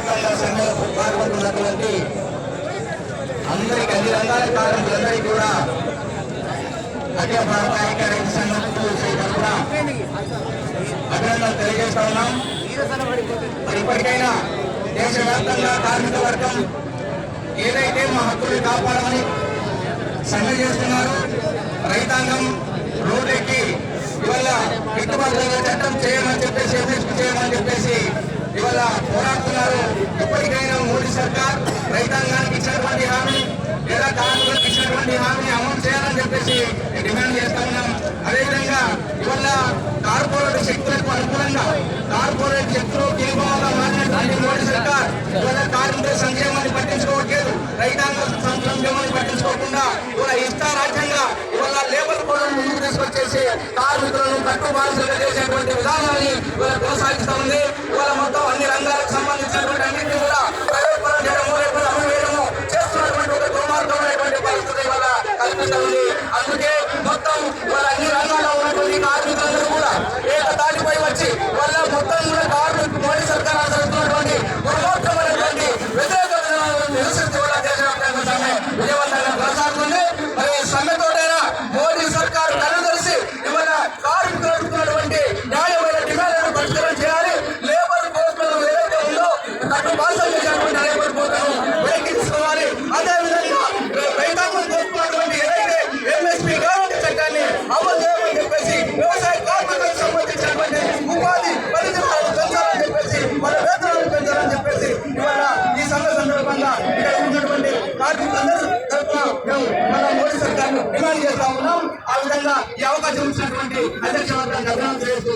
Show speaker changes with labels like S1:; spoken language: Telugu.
S1: వ్యాప్తంగా సమ్మెలకు పాల్గొంటున్నటువంటి అందరికి అన్ని రంగాల కార్మికులందరికీ కూడా అఖిల భారత ఐక్య రైతు సంఘం తరఫున అభినందనలు తెలియజేస్తా ఉన్నాం మరి ఇప్పటికైనా దేశవ్యాప్తంగా కార్మిక వర్గం ఏదైతే మా హక్కులు కాపాడమని సమ్మె చేస్తున్నారు రైతాంగం రోడ్డెక్కి ఇవాళ గిట్టుబాటు చట్టం చేయమని చెప్పేసి చేయమని చెప్పేసి ఇవాళ పోరాటం ఇప్పటికైనా మోడీ సర్కార్ రైతాంగానికి ఇచ్చినటువంటి హామీ లేదా కార్మికులకు ఇచ్చినటువంటి హామీని అమలు చేయాలని చెప్పేసి డిమాండ్ చేస్తా ఉన్నాం. అదేవిధంగా ఇవాళ కార్పొరేట్ శక్తులకు అనుకూలంగా కార్పొరేట్ శక్తులు కీలకంగా మారినటువంటి మోడీ సర్కార్ ఇవాళ కార్మికుల సంక్షేమాన్ని పట్టించుకోవట్లేదు. రైతాంగ సంక్షేమాన్ని పట్టించుకోకుండా ఇవాళ ఇష్టారాజ్యంగా ఇవాళ లేబర్ కోడ్లను ముందుకు తీసుకొచ్చేసి కార్మికులను కట్టుబాటుగా చేసేటువంటి విధానాన్ని ఇవాళ కొనసాగిస్తా ఉంది. ఇవాళ మొత్తం అన్ని రంగాలు అందుకే మొత్తం వాళ్ళ అన్ని రంగాల్లో ఉన్నటువంటి కార్మికులందరూ కూడా ఏక తాటిపై వచ్చి వాళ్ళ మొత్తం కూడా కార్మిక మోడీ సర్కార్ అనుసరిస్తున్నటువంటి దుర్మార్గమైనటువంటి వ్యతిరేక నిరసిస్తూ కూడా దేశవ్యాప్తంగా డిమాండ్ చేస్తా ఉన్నాం. ఆ విధంగా ఈ అవకాశం ఇచ్చినటువంటి అధ్యక్ష వర్గానికి అభినందన చేస్తూ